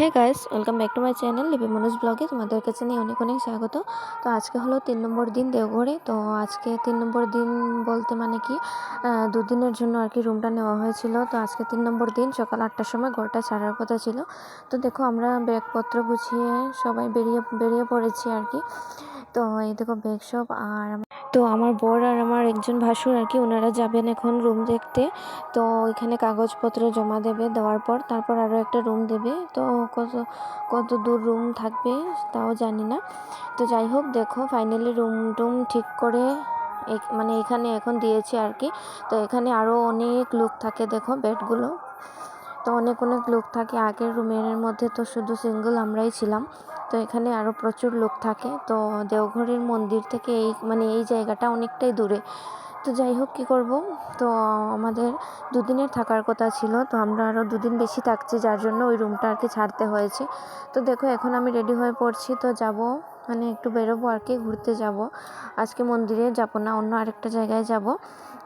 Hey guys welcome back to my channel Lipi Manoj ব্লগে তোমাদের কাছে নিয়ে অনেক অনেক স্বাগত। তো আজকে হলো তিন নম্বর দিন দেওঘরে। তো আজকে তিন নম্বর দিন বলতে মানে কি দুদিনের জন্য আর কি রুমটা নেওয়া হয়েছিল। তো আজকে তিন নম্বর দিন, সকাল আটটার সময় ঘরটা ছাড়ার কথা ছিল। তো দেখো আমরা ব্যাগপত্র গুছিয়ে সবাই বেরিয়ে বেরিয়ে পড়েছি আর কি। তো এই দেখো সব আর তো আমার বর আর আমার একজন ভাসুর আর কি, ওনারা যাবেন এখন রুম দেখতে। তো এখানে কাগজপত্র জমা দেবে দেওয়ার পর, তারপর আরও একটা রুম দেবে। তো কত কত দূর রুম থাকবে তাও জানি না। তো যাই হোক, দেখো ফাইনালি রুম টুম ঠিক করে মানে এখানে এখন দিয়েছি আর কি। তো এখানে আরও অনেক লোক থাকে দেখো বেডগুলো তো অনেক অনেক লোক থাকে। আগের রুমের মধ্যে তো শুধু সিঙ্গেল আমরাই ছিলাম। তো এখানে আরও প্রচুর লোক থাকে। তো দেওঘরের মন্দির থেকে এই মানে এই জায়গাটা অনেকটাই দূরে। তো যাই হোক, কী করব? তো আমাদের দুদিনের থাকার কথা ছিল। তো আমরা আরও দুদিন বেশি থাকছি, যার জন্য ওই রুমটা আর কি ছাড়তে হয়েছে। তো দেখো, এখন আমি রেডি হয়ে পড়ছি। তো যাব মানে একটু বেরোবো আর কি, ঘুরতে যাব। আজকে মন্দিরে যাব না, অন্য আরেকটা জায়গায় যাব।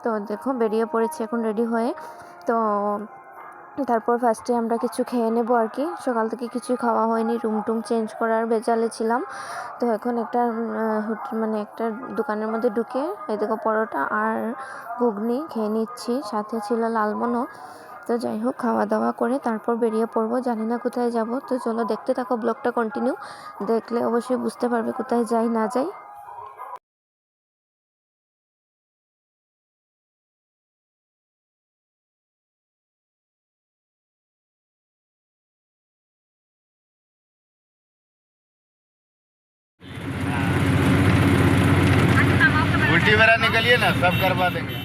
তো দেখো, বেরিয়ে পড়েছি এখন রেডি হয়ে। তো তারপর ফার্স্টে আমরা কিছু খেয়ে নেব আর কি। সকাল থেকে কিছুই খাওয়া হয়নি রুম টুম চেঞ্জ করার বেজালে ছিলাম। তো এখন একটা মানে একটা দোকানের মধ্যে ঢুকে এদিকে পরোটা আর ঘুগনি খেয়ে নিচ্ছি। সাথে ছিল লালমনও তো যাই হোক, খাওয়া দাওয়া করে তারপর বেরিয়ে পড়ব। জানি না কোথায় যাব। তো চলো দেখতে থাকো ব্লগটা কন্টিনিউ দেখলে অবশ্যই বুঝতে পারবে কোথায় যাই না যাই। उल्टी वगैरह निकलिए ना सब करवा देंगे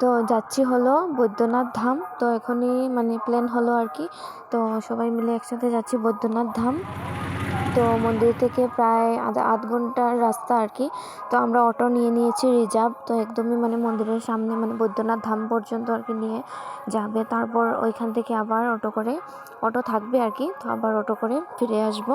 তো যাচ্ছি হলো বৈদ্যনাথ ধাম তো এখনই মানে প্ল্যান হলো আর কি তো সবাই মিলে একসাথে যাচ্ছি বৈদ্যনাথ ধাম তো মন্দির থেকে প্রায় আধা আধ ঘন্টার রাস্তা আর কি তো আমরা অটো নিয়ে নিয়েছি রিজার্ভ তো একদমই মানে মন্দিরের সামনে মানে বৈদ্যনাথ ধাম পর্যন্ত আর কি নিয়ে যাবে তারপর ওইখান থেকে আবার অটো করে অটো থাকবে আর কি তো আবার অটো করে ফিরে আসবো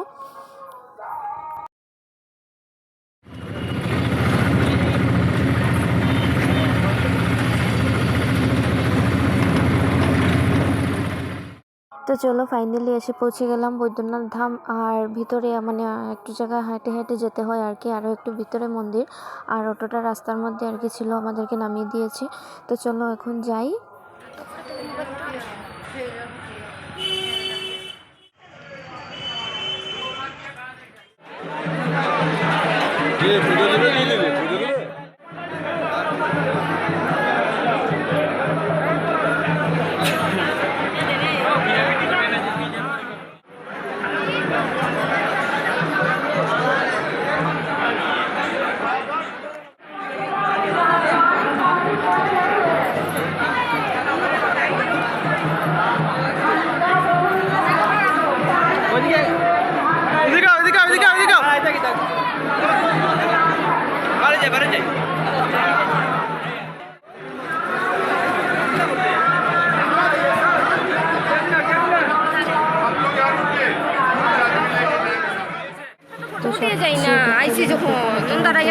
তো চলো ফাইনালি এসে পৌঁছে গেলাম বৈদ্যনাথ ধাম। আর ভিতরে মানে একটু জায়গায় হেঁটে হেঁটে যেতে হয় আর কি আরও একটু ভিতরে মন্দির। আর অটোটা রাস্তার মধ্যে আর কি ছিল, আমাদেরকে নামিয়ে দিয়েছে। তো চলো, এখন যাই।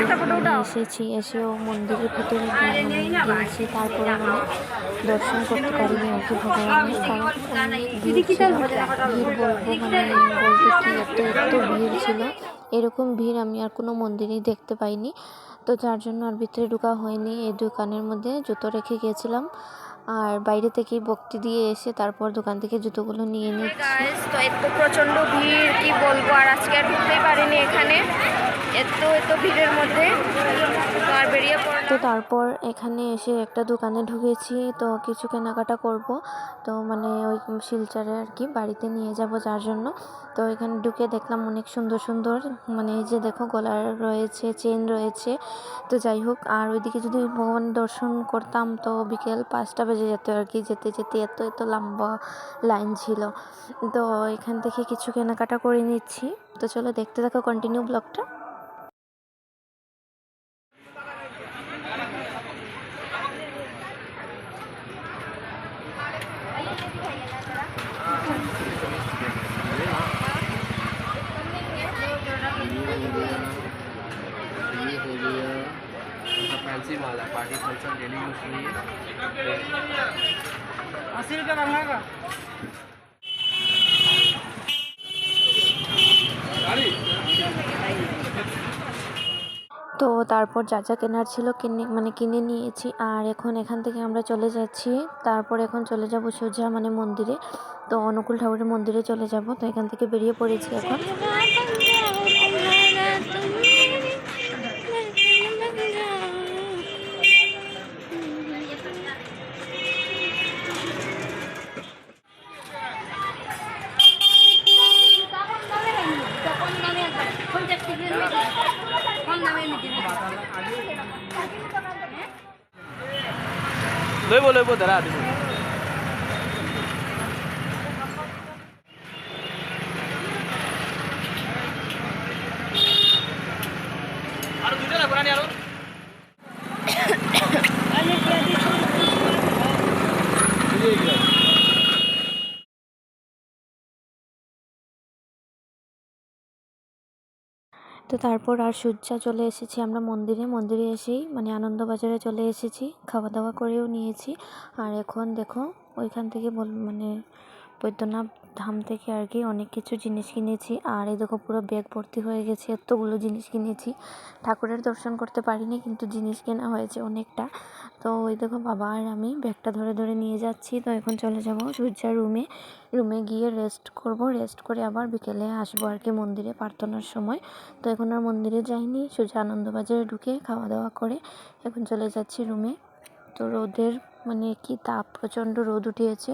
একটা ফটো উঠাও। এসেছি এসেও মন্দিরের ভিতরে গিয়ে গিয়েছি তারপরে মানে দর্শন করতে পারিনি আর কি ভগবানের কারণ ভিড় বলব মানে বলতে কি এত এত ভিড় ছিল এরকম ভিড় আমি আর কোনো মন্দিরেই দেখতে পাইনি। তো যার জন্য আর ভিতরে ঢোকা হয়নি। এই দোকানের মধ্যে জুতো রেখে গিয়েছিলাম। আর বাইরে থেকে বক্তি দিয়ে এসে তারপর দোকান থেকে জুতোগুলো নিয়ে নিচ্ছি। তো এত প্রচণ্ড ভিড় কি বলব? আর আজকে আর ঢুকতেই পারিনি এখানে। তো তারপর এখানে এসে একটা দোকানে ঢুকেছি, তো কিছু কেনাকাটা করব। তো মানে ওই শিলচরে আর কি বাড়িতে নিয়ে যাব যার জন্য। তো এখানে ঢুকে দেখলাম অনেক সুন্দর সুন্দর মানে এই যে দেখো গলার রয়েছে, চেন রয়েছে। তো যাই হোক, আর ওইদিকে যদি ভগবান দর্শন করতাম তো বিকেল পাঁচটা বেজে যেত আর কি, যেতে যেতে এত এত লম্বা লাইন ছিল। তো এখান থেকে কিছু কেনাকাটা করে নিচ্ছি। তো চলো দেখতে থাকো কন্টিনিউ ব্লগটা। फैंसी माल पार्टी फ़ंक्शन डेली यूज़ के अस्सी रुपया महँगा का? তারপর যা যা কেনার ছিল কিনে মানে কিনে নিয়েছি। আর এখন এখান থেকে আমরা চলে যাচ্ছি। তারপর এখন চলে যাব সোজা মানে মন্দিরে। তো অনুকূল ঠাকুরের মন্দিরে চলে যাব। তো এখান থেকে বেরিয়ে পড়েছি এখন। Luego, luego dará. তো তারপর আর সূর্যা চলে এসেছি আমরা মন্দিরে। মন্দিরে এসেই মানে আনন্দবাজারে চলে এসেছি। খাওয়া দাওয়া করেও নিয়েছি। আর এখন দেখো ওইখান থেকে বল মানে বৈদ্যনাথ ধাম থেকে আর কি অনেক কিছু জিনিস কিনেছি। আর এই দেখো পুরো ব্যাগ ভর্তি হয়ে গেছে, এতগুলো জিনিস কিনেছি। ঠাকুরের দর্শন করতে পারিনি, কিন্তু জিনিস কেনা হয়েছে অনেকটা। তো ওই দেখো বাবা আর আমি ব্যাগটা ধরে ধরে নিয়ে যাচ্ছি। তো এখন চলে যাব সূর্যার রুমে রুমে গিয়ে রেস্ট করব। রেস্ট করে আবার বিকেলে আসব আর কি মন্দিরে প্রার্থনার সময়। তো এখন আর মন্দিরে যাইনি সোজা আনন্দবাজারে ঢুকে খাওয়া দাওয়া করে এখন চলে যাচ্ছি রুমে তো রোদের মানে কি তাপ, প্রচণ্ড রোদ উঠিয়েছে।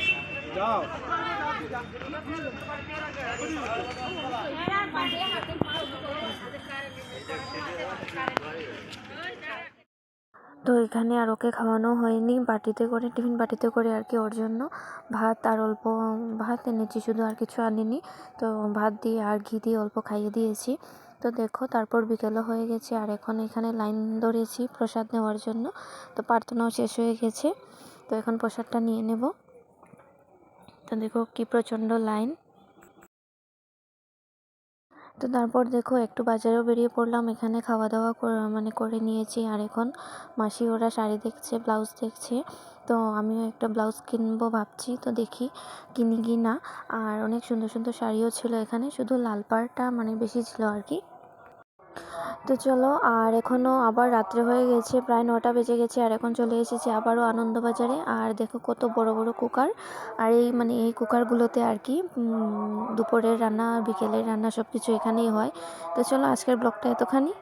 তো এখানে আর ওকে খাওয়ানো হয়নি। বাটিতে করে, টিফিন বাটিতে করে আর কি ওর জন্য। ভাত আর অল্প ভাত এনেছি, শুধু আর কিছু আনিনি। তো ভাত দিয়ে আর ঘি দিয়ে অল্প খাইয়ে দিয়েছি। তো দেখো, তারপর বিকেলও হয়ে গেছে আর এখন এখানে লাইন ধরেছি প্রসাদ নেওয়ার জন্য। তো প্রার্থনাও শেষ হয়ে গেছে। তো এখন প্রসাদটা নিয়ে নেব। তো দেখো কি প্রচণ্ড লাইন। তো তারপর দেখো একটু বাজারেও বেরিয়ে পড়লাম, এখানে খাওয়া দাওয়া মানে করে নিয়েছি। আর এখন মাসি ওরা শাড়ি দেখছে, ব্লাউজ দেখছে। তো আমিও একটা ব্লাউজ কিনবো ভাবছি, তো দেখি কিনি কি না আর অনেক সুন্দর সুন্দর শাড়িও ছিল এখানে, শুধু লাল পাড়টা মানে বেশি ছিল আর কি। তো চলো, আর এখনও আবার রাত্রে হয়ে গেছে, প্রায় নটা বেজে গেছে, আর এখন চলে এসেছি আবারও আনন্দবাজারে। আর দেখো কত বড় বড় কুকার। আর এই মানে এই কুকারগুলোতে আর কি দুপুরের রান্না, বিকেলের রান্না সব কিছু এখানেই হয়। তো চলো, আজকের ব্লগটা এতখানি।